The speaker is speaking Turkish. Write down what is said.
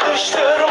sıkıştırma